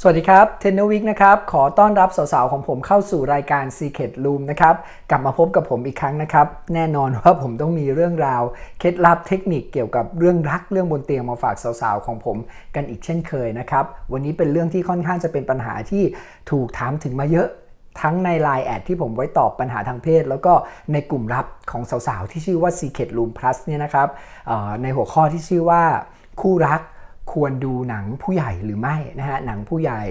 สวัสดีครับเทนเนอร์วิกนะครับขอต้อนรับสาวๆของผมเข้าสู่รายการ Secret Room นะครับกลับมาพบกับผมอีกครั้งนะครับ แน่นอนว่าผมต้องมีเรื่องราว เคล็ดลับเทคนิคเกี่ยวกับเรื่องรักเรื่องบนเตียงมาฝากสาวๆของผมกันอีกเช่นเคยนะครับวันนี้เป็นเรื่องที่ค่อนข้างจะเป็นปัญหาที่ถูกถามถึงมาเยอะทั้งใน Line แอดที่ผมไว้ตอบปัญหาทางเพศ แล้วก็ในกลุ่มลับของสาวๆที่ชื่อว่า Secret Room Plus เนี่ยนะครับในหัวข้อที่ชื่อว่าคู่รัก ควรดูหนังผู้ใหญ่หรือไม่นะฮะหนังผู้ใหญ่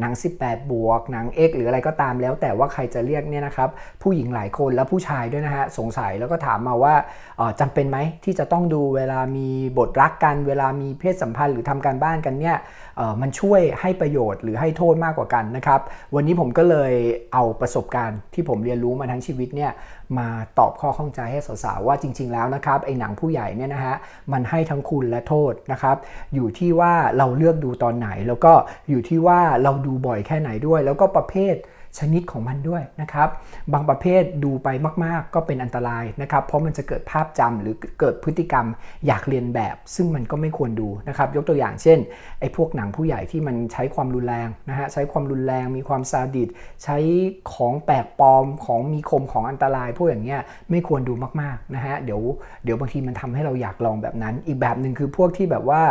หนัง 18 บวก หนัง X หรืออะไรก็ตามแล้วแต่ว่าใครจะเรียกเนี่ยนะครับผู้หญิงหลายคนและผู้ชายด้วยนะฮะสงสัยแล้วก็ถามมาว่าออจำเป็นไหมที่จะต้องดูเวลามีบทรักกัน เวลามีเพศสัมพันธ์หรือทำการบ้านกันเนี่ยออมันช่วยให้ประโยชน์หรือให้โทษมากกว่ากันนะครับวันนี้ผมก็เลยเอาประสบการณ์ที่ผมเรียนรู้มาทั้งชีวิตเนี่ยมาตอบข้อข้องใจให้สาวๆว่าจริง ๆ แล้วนะครับไอ้หนังผู้ใหญ่เนี่ยนะฮะมันให้ทั้งคุณและโทษนะครับ อยู่ที่ว่าเราเลือกดูตอนไหน แล้วก็อยู่ที่ว่าเราดูบ่อยแค่ไหนด้วย แล้วก็ประเภท ชนิดของมันด้วยนะครับ บางประเภทดูไปมาก ๆ ก็เป็นอันตรายนะครับ เพราะมันจะเกิดภาพจำหรือเกิดพฤติกรรมอยากเรียนแบบ ซึ่งมันก็ไม่ควรดูนะครับ ยกตัวอย่างเช่นไอ้พวกหนังผู้ใหญ่ที่มันใช้ความรุนแรงนะฮะใช้ความรุนแรงมีความซาดิสใช้ของแปลกปลอมของมีคมของอันตรายพวกอย่างเงี้ยไม่ควรดูมากๆนะฮะเดี๋ยวเดี๋ยวบางทีมันทำให้เราอยากลองแบบนั้น อีกแบบหนึ่งคือพวกที่แบบว่า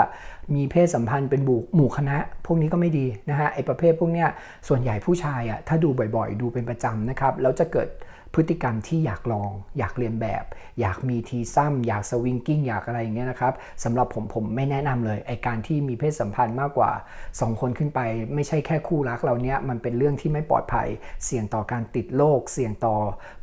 มีเพศสัมพันธ์เป็นบุหมู่คณะพวกนี้ก็ไม่ดีนะฮะไอ้ประเภทพวกเนี้ยส่วนใหญ่ผู้ชายอะถ้าดูบ่อยๆ ดูเป็นประจำนะครับแล้วจะเกิดพฤติกรรมที่อยากลอง อยากเรียนแบบ อยากมีทีซ้ำอยากสวิงกิ้งอยากอะไรอย่างเงี้ยนะครับสำหรับผมผมไม่แนะนำเลยไอการที่มีเพศสัมพันธ์มากกว่า 2 คนขึ้นไป ไม่ใช่แค่คู่รักเราเนี้ยมันเป็นเรื่องที่ไม่ปลอดภัย เสี่ยงต่อการติดโรคเสี่ยงต่อ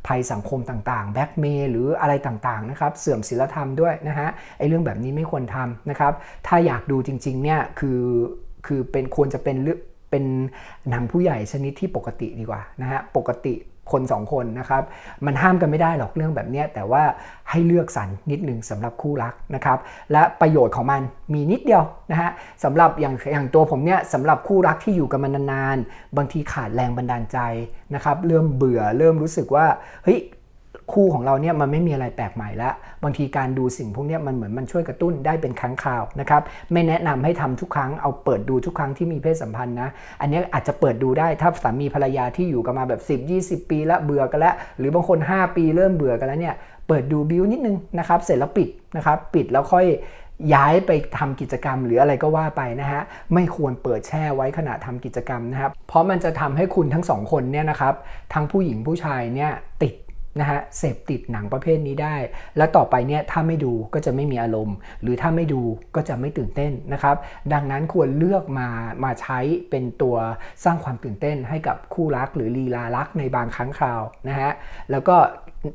ภัยสังคมต่างๆ แบ็กเมย์หรืออะไรต่างๆนะครับเสื่อมศีลธรรมด้วยนะฮะไอเรื่องแบบนี้ไม่ควรทำนะครับถ้าอยากดูจริงๆเนี่ยคือ คือเป็นควรจะเป็นเลืองเป็นหนังผู้ใหญ่ชนิดที่ปกติดีกว่านะฮะปกติคนสองคนนะครับ มันห้ามกันไม่ได้หรอกเรื่องแบบนี้แต่ว่าให้เลือกสรรนิดหนึ่งสำหรับคู่รักนะครับ และประโยชน์ของมันมีนิดเดียวนะฮะสำหรับอย่างอย่างตัวผมเนี่ยสำหรับคู่รักที่อยู่กันมานานๆ บางทีขาดแรงบันดาลใจนะครับ เริ่มเบื่อเริ่มรู้สึกว่าเฮ้ย คู่ของเราเนี่ยมันไม่มีอะไรแปลกใหม่ล้วบางทีการดูสิ่งพวกนี้มันเหมือนมันช่วยกระตุ้นได้เป็นครั้งคราวนะครับไม่แนะนำให้ทำทุกครั้งเอาเปิดดูทุกครั้งที่มีเพศสัมพันธ์นะอันนี้อาจจะเปิดดูได้ถ้าสามีภรรยาที่อยู่กันมาแบบ 10 20 ปีแล้วเบื่อกันแล้ว หรือบางคน 5 ปีเริ่มเบื่อกันแล้วเนี่ยเปิดดูบิวนิดนึงนะครับเสร็จแล้วปิดนะครับปิดแล้วค่อยย้ายไปทำกิจกรรมหรืออะไรก็ว่าไปนะฮะไม่ควรเปิดแช่ไว้ขณะทำกิจกรรมนะครับเพราะมันจะทำให้คุณทั้งสองคนเนี่ยนะครับทั้งผู้หญิงผู้ชายเนี่ยติด นะฮะเสพติดหนังประเภทนี้ได้ แล้วต่อไปเนี่ยถ้าไม่ดูก็จะไม่มีอารมณ์ หรือถ้าไม่ดูก็จะไม่ตื่นเต้นนะครับ ดังนั้นควรเลือกมามาใช้เป็นตัวสร้างความตื่นเต้นให้กับคู่รักหรือลีลารักในบางครั้งคราวนะฮะแล้วก็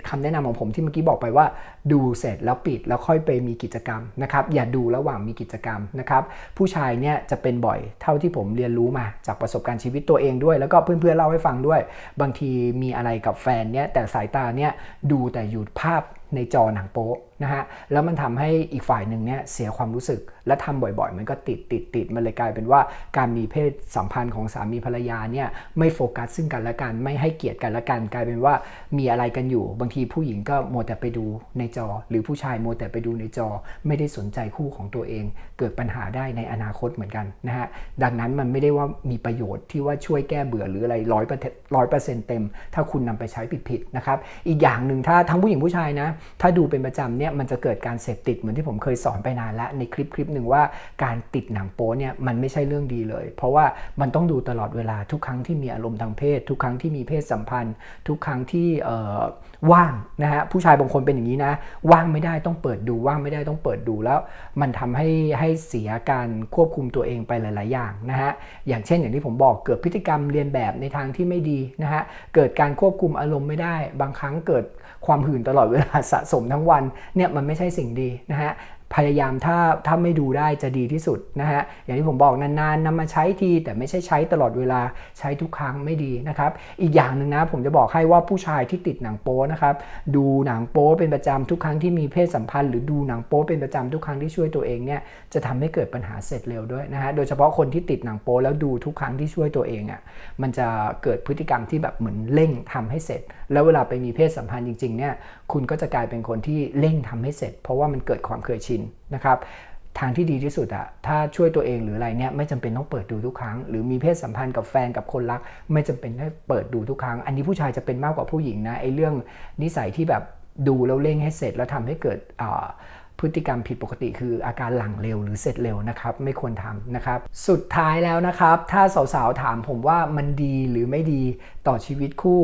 คำแนะนำของผมที่เมื่อกี้บอกไปว่า ดูเสร็จแล้วปิดแล้วค่อยไปมีกิจกรรมนะครับอย่าดูระหว่างมีกิจกรรมนะครับผู้ชายเนี่ยจะเป็นบ่อยเท่าที่ผมเรียนรู้มาจากประสบการณ์ชีวิตตัวเองด้วย แล้วก็เพื่อนๆเล่าให้ฟังด้วย บางทีมีอะไรกับแฟนเนี่ยแต่สายตาเนี่ยดูแต่หยุดภาพในจอหนังโป๊นะฮะแล้วมันทำให้อีกฝ่ายหนึ่งเนี่ยเสียความรู้สึกและทำบ่อยๆ มันก็ติดติดติดมันเลยกลายเป็นว่าการมีเพศสัมพันธ์ของสามีภรรยาเนี่ยไม่โฟกัสซึ่งกันและกันไม่ให้เกียรติกันและกัน กลายเป็นว่ามีอะไรกันอยู่ บางทีผู้หญิงก็โมแต่ไปดูในจอ หรือผู้ชายโมแต่ไปดูในจอ ไม่ได้สนใจคู่ของตัวเอง เกิดปัญหาได้ในอนาคตเหมือนกันนะฮะดังนั้นมันไม่ได้ว่ามีประโยชน์ที่ว่าช่วยแก้เบื่อหรืออะไรร้อยเปอร์ร้อยเปอร์เซ็นต์เต็ม ถ้าคุณนำไปใช้ผิดๆนะครับอีกอย่างหนึ่งถ้าทั้งผู้หญิงผู้ชายนะถ้าดูเป็นประจำเนี่ยมันจะเกิดการเสพติดเหมือนที่ผมเคยสอนไปนานแล้วในคลิปคลิปหนึ่งว่าการติดหนังโป๊เนี่ยมันไม่ใช่เรื่องดีเลย เพราะว่ามันต้องดูตลอดเวลาทุกครั้งที่มีอารมณ์ทางเพศ ทุกครั้งที่มีเพศสัมพันธ์ ทุกครั้งที่ว่างนะฮะผู้ชายบางคนเป็นอย่างนี้นะ ว่างไม่ได้ต้องเปิดดูว่างไม่ได้ต้องเปิดดูแล้ว มันทำให้ให้เสียการควบคุมตัวเองไปหลาย ๆ อย่างนะฮะอย่างเช่นอย่างที่ผมบอกเกิดพฤติกรรมเรียนแบบในทางที่ไม่ดีนะฮะเกิดการควบคุมอารมณ์ไม่ได้ บางครั้งเกิดความหื่นตลอดเวลาสะสมทั้งวันเนี่ยมันไม่ใช่สิ่งดีนะฮะ พยายามถ้าถ้าไม่ดูได้จะดีที่สุดนะฮะอย่างที่ผมบอกนานๆนำมาใช้ทีแต่ไม่ใช่ใช้ตลอดเวลาใช้ทุกครั้งไม่ดีนะครับ อีกอย่างหนึ่งนะผมจะบอกให้ว่าผู้ชายที่ติดหนังโป๊นะครับดูหนังโป๊เป็นประจำทุกครั้งที่มีเพศสัมพันธ์หรือดูหนังโป๊เป็นประจำทุกครั้งที่ช่วยตัวเองเนี่ยจะทำให้เกิดปัญหาเสร็จเร็วด้วยนะฮะโดยเฉพาะคนที่ติดหนังโป๊แล้วดูทุกครั้งที่ช่วยตัวเองอะมันจะเกิดพฤติกรรมที่แบบเหมือนเร่งทำให้เสร็จ แล้วเวลาไปมีเพศสัมพันธ์จริงๆเนี่ยคุณก็จะกลายเป็นคนที่เร่งทำให้เสร็จ เพราะว่ามันเกิดความเคยชินนะครับทางที่ดีที่สุดอะถ้าช่วยตัวเองหรืออะไรเนี่ยไม่จำเป็นต้องเปิดดูทุกครั้ง หรือมีเพศสัมพันธ์กับแฟนกับคนรัก ไม่จำเป็นต้องเปิดดูทุกครั้ง อันนี้ผู้ชายจะเป็นมากกว่าผู้หญิงนะไอ้เรื่องนิสัยที่แบบดูแล้วเร่งให้เสร็จแล้วทำให้เกิดพฤติกรรมผิดปกติคืออาการหลังเร็วหรือเสร็จเร็วนะครับ ไม่ควรทำนะครับ สุดท้ายแล้วนะครับ ถ้าสาวๆถามผมว่ามันดีหรือไม่ดีต่อชีวิตคู่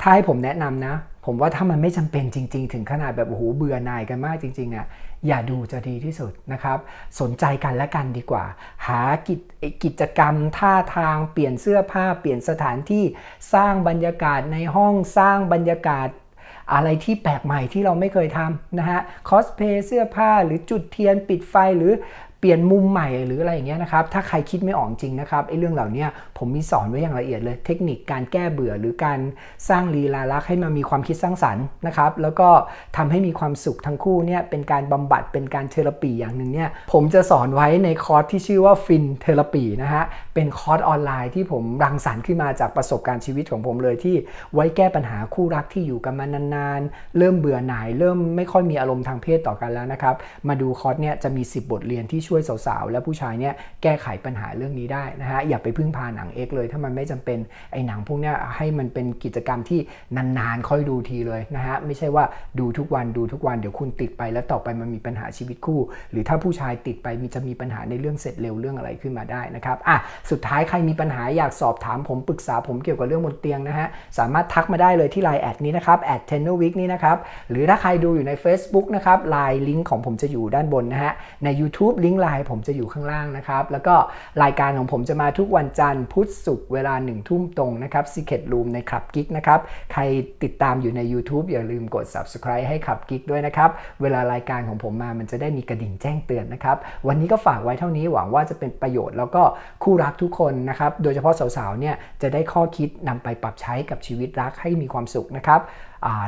ถ้าให้ผมแนะนำนะ ผมว่าถ้ามันไม่จำเป็นจริง ๆ ถึงขนาดแบบโอ้โหเบื่อหน่ายกันมากจริงๆอะอย่าดูจะดีที่สุดนะครับ สนใจกันและกันดีกว่า หากิจกิจกรรมท่าทางเปลี่ยนเสื้อผ้าเปลี่ยนสถานที่สร้างบรรยากาศในห้องสร้างบรรยากาศอะไรที่แปลกใหม่ที่เราไม่เคยทำนะฮะคอสเพย์เสื้อผ้าหรือจุดเทียนปิดไฟหรือ ปลี่ยนมุมใหม่หรืออะไรอย่างเงี้ยนะครับ ถ้าใครคิดไม่ออกจริงนะครับไอ้เรื่องเหล่านี้ผมมีสอนไว้อย่างละเอียดเลย เทคนิคการแก้เบื่อหรือการสร้างลีลาลักษณ์ให้มันมีความคิดสร้างสรรค์นะครับ แล้วก็ทำให้มีความสุขทั้งคู่เนี่ยเป็นการบำบัดเป็นการเทอราปีอย่างหนึ่งเนี่ยผมจะสอนไว้ในคอร์สที่ชื่อว่าฟินเทอราปีนะฮะ เป็นคอร์สออนไลน์ที่ผมรังสรรค์ขึ้นมาจากประสบการณ์ชีวิตของผมเลยที่ไว้แก้ปัญหาคู่รักที่อยู่กันมานานๆ เริ่มเบื่อหน่ายเริ่มไม่ค่อยมีอารมณ์ทางเพศต่อกันแล้วนะครับ มาดูคอร์สเนี่ยจะมี 10 บทเรียนที่ช่วยสาวๆ และผู้ชายเนี่ยแก้ไขปัญหาเรื่องนี้ได้นะฮะอย่าไปพึ่งพาหนังเอกเลย ถ้ามันไม่จำเป็นไอ้หนังพวกเนี้ยให้มันเป็นกิจกรรมที่นานๆค่อยดูทีเลยนะฮะไม่ใช่ว่าดูทุกวันดูทุกวันเดี๋ยวคุณติดไปแล้วต่อไปมันมีปัญหาชีวิตคู่ หรือถ้าผู้ชายติดไปมีจะมีปัญหาในเรื่องเสร็จเร็วเรื่องอะไรขึ้นมาได้นะครับอะสุดท้ายใครมีปัญหาอยากสอบถามผมปรึกษาผมเกี่ยวกับเรื่องบนเตียงนะฮะ สามารถทักมาได้เลยที่ไลน์แอดนี้นะครับแอดเทนเนอร์วิกนี้นะครับ หรือถ้าใครดูอยู่ใน Facebook นะครับไลน์ลิงก์ของผมจะอยู่ด้านบนนะฮะ ใน YouTube ลิงก์ไลน์ผมจะอยู่ข้างล่างนะครับ แล้วก็รายการของผมจะมาทุกวันจันทร์พุธศุกร์เวลาหนึ่งทุ่มตรงนะครับ Secret Room ในคลับกิ๊กนะครับ ใครติดตามอยู่ใน YouTube อย่าลืมกด Subscribe ให้คลับกิ๊กด้วยนะครับ เวลารายการของผมมามันจะได้มีกระดิ่งแจ้งเตือนนะครับ วันนี้ก็ฝากไว้เท่านี้หวังว่าจะเป็นประโยชน์แล้วก็คู่รักทุกคนนะครับ โดยเฉพาะสาวๆ เนี่ยจะได้ข้อคิดนำไปปรับใช้กับชีวิตรักให้มีความสุขนะครับ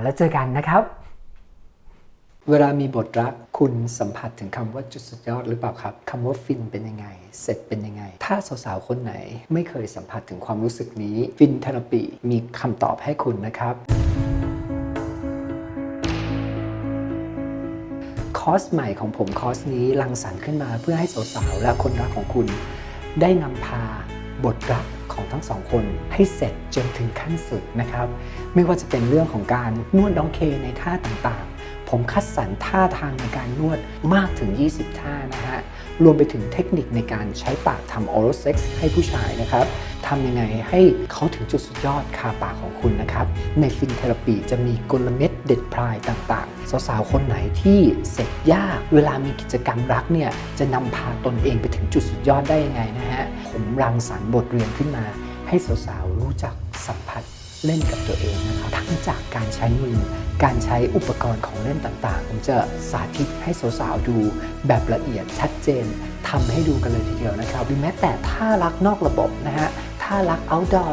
แล้วเจอกันนะครับ เวลามีบทรักคุณสัมผัสถึงคำว่าจุดสุดยอดหรือเปล่าครับคำว่าฟินเป็นยังไง เสร็จเป็นยังไง ถ้าสาวๆ คนไหนไม่เคยสัมผัสถึงความรู้สึกนี้ ฟินเทอราปีมีคำตอบให้คุณนะครับคอร์สใหม่ของผมคอร์สนี้รังสรรค์ขึ้นมาเพื่อให้สาวๆและคนรักของคุณ ได้นำพาบทรักของทั้งสองคนให้เสร็จจนถึงขั้นสุดนะครับ ไม่ว่าจะเป็นเรื่องของการนวดน้องเคในท่าต่างๆ ผมคัดสรรท่าทางในการนวดมากถึง 20 ท่านะฮะ รวมไปถึงเทคนิคในการใช้ปากทำออโรเซ็กซ์ให้ผู้ชายนะครับ ทำยังไงให้เขาถึงจุดสุดยอดคาปากของคุณนะครับ ในฟินเทอราปีจะมีกลเม็ดเด็ดพลายต่างๆ สาวๆ คนไหนที่เสร็จยาก เวลามีกิจกรรมรักเนี่ยจะนำพาตนเองไปถึงจุดสุดยอดได้ยังไงนะฮะ ผมรังสรรค์บทเรียนขึ้นมา ให้สาวๆ รู้จักสัมผัสเล่นกับตัวเองนะครับทั้งจากการใช้มือ การใช้อุปกรณ์ของเล่นต่างๆ ผมจะสาธิตให้สาวๆดูแบบละเอียดชัดเจนทำให้ดูกันเลยทีเดียวนะครับหรือแม้แต่ท่ารักนอกระบบนะฮะ ท่ารัก outdoor